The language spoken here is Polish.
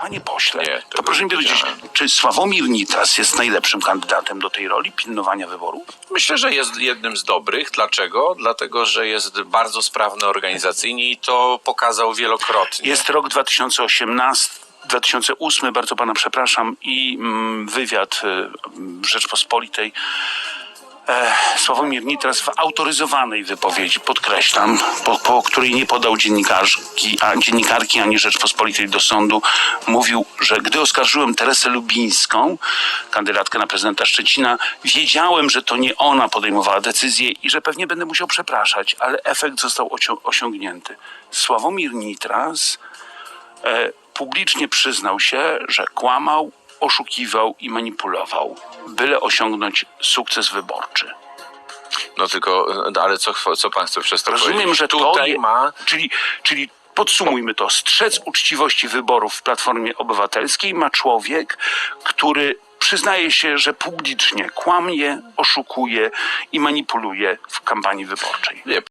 Panie pośle, Nie, to proszę mi powiedzieć, czy Sławomir Nitras jest najlepszym kandydatem do tej roli pilnowania wyborów? Myślę, że jest jednym z dobrych. Dlaczego? Dlatego, że jest bardzo sprawny organizacyjnie i to pokazał wielokrotnie. Jest rok 2018, 2008, bardzo pana przepraszam, i mm, wywiad y, Rzeczpospolitej. E, Sławomir Nitras w autoryzowanej wypowiedzi, podkreślam, po, po której nie podał dziennikarki, a dziennikarki ani Rzeczpospolitej do sądu, mówił, że gdy oskarżyłem Teresę Lubińską, kandydatkę na prezydenta Szczecina, wiedziałem, że to nie ona podejmowała decyzję i że pewnie będę musiał przepraszać, ale efekt został osią- osiągnięty. Sławomir Nitras e, publicznie przyznał się, że kłamał, oszukiwał i manipulował, byle osiągnąć sukces wyborczy. No tylko, ale co, co pan chce przez to Rozumiem, powiedzieć? że to tutaj je, ma Czyli, czyli podsumujmy to. Strzec uczciwości wyborów w Platformie Obywatelskiej ma człowiek, który przyznaje się, że publicznie kłamie, oszukuje i manipuluje w kampanii wyborczej. Wie